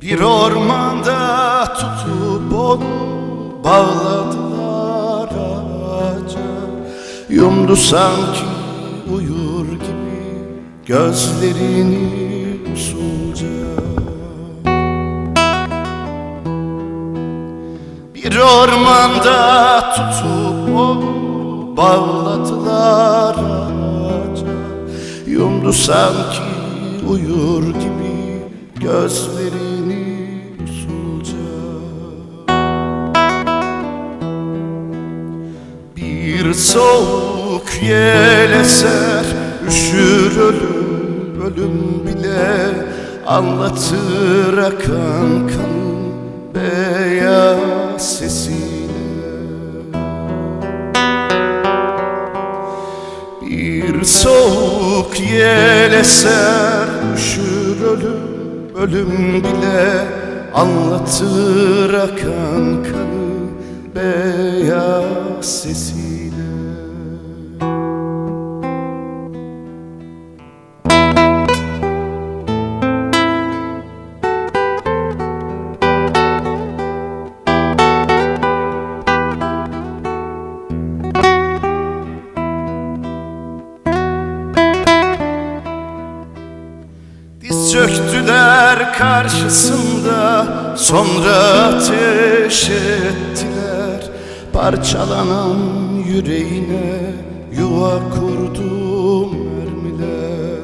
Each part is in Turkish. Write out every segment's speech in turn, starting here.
Bir ormanda tutup onu bağladılar ağaca. Yumdu sanki uyur gibi gözlerini usulca. Bir ormanda tutup onu bağladılar ağaca. Yumdu sanki uyur gibi gözlerini usulca. Bir soğuk yel eser Üşür ölüm, ölüm bile. Anlatır akan kanın beyaz sesiyle Bir soğuk yel eser Üşür ölüm, ölüm bile Anlatır akan kanı beyaz sesiyle Diz çöktüler karşısında Sonra ateş ettiler. Parçalanan yüreğine Yuva kurdu mermiler.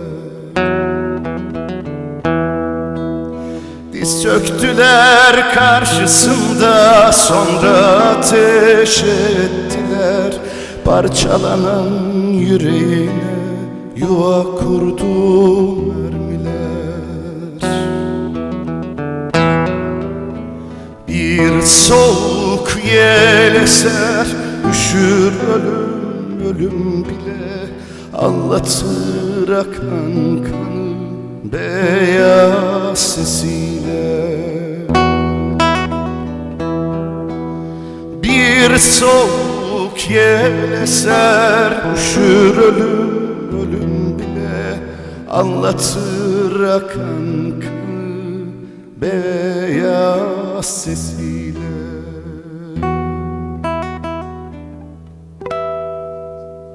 Diz çöktüler karşısında Sonra ateş ettiler. Parçalanan yüreğine Yuva kurdu mermiler Bir soğuk yel eser Üşür ölüm ölüm bile. Anlatır akan kanı Beyaz sesiyle. Bir soğuk yel eser Üşür ölüm ölüm bile. Anlatır akan kanı Beyaz sesiyle